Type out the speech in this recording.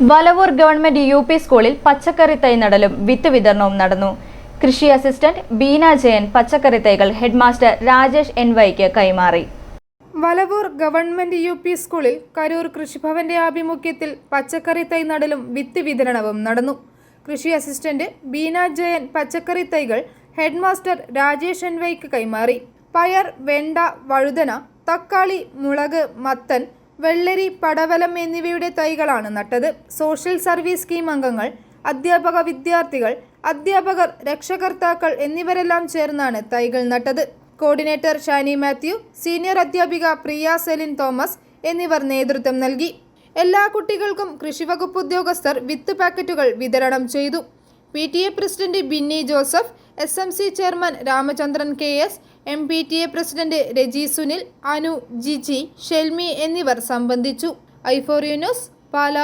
Valavoor government U P സ്കൂളിൽ പച്ചക്കറി തൈ നടലും വിത്ത് വിതരണവും നടന്നു. കൃഷി അസിസ്റ്റന്റ് ബീന ജയൻ പച്ചക്കറി തൈകൾ ഹെഡ്മാസ്റ്റർ രാജേഷ് എൻ വൈക്ക് കൈമാറി. വലവൂർ ഗവൺമെന്റ് യു പി സ്കൂളിൽ കരൂർ കൃഷിഭവന്റെ ആഭിമുഖ്യത്തിൽ പച്ചക്കറി തൈ നടലും വിത്ത് വിതരണവും നടന്നു. കൃഷി അസിസ്റ്റന്റ് ബീന ജയൻ പച്ചക്കറി തൈകൾ ഹെഡ്മാസ്റ്റർ രാജേഷ് എൻ വൈക്ക് കൈമാറി. പയർ വെണ്ട വഴുതന തക്കാളി മുളക് മത്തൻ വെള്ളരി പടവലം എന്നിവയുടെ തൈകളാണ് നട്ടത്. സോഷ്യൽ സർവീസ് സ്കീം അംഗങ്ങൾ അധ്യാപക വിദ്യാർത്ഥികൾ അധ്യാപകർ രക്ഷകർത്താക്കൾ എന്നിവരെല്ലാം ചേർന്നാണ് തൈകൾ നട്ടത്. കോർഡിനേറ്റർ ഷാനി മാത്യു സീനിയർ അധ്യാപിക പ്രിയ സെലിൻ തോമസ് എന്നിവർ നേതൃത്വം നൽകി. എല്ലാ കുട്ടികൾക്കും കൃഷിവകുപ്പ് ഉദ്യോഗസ്ഥർ വിത്ത് പാക്കറ്റുകൾ വിതരണം ചെയ്തു. P T A president Binny Joseph S M C chairman Ramachandran K S M P T A president Reji Sunil Anu Jiji Shelmi എന്നിവർ സംബന്ധിച്ചു. ഐഫോറിയു ന്യൂസ് പാല.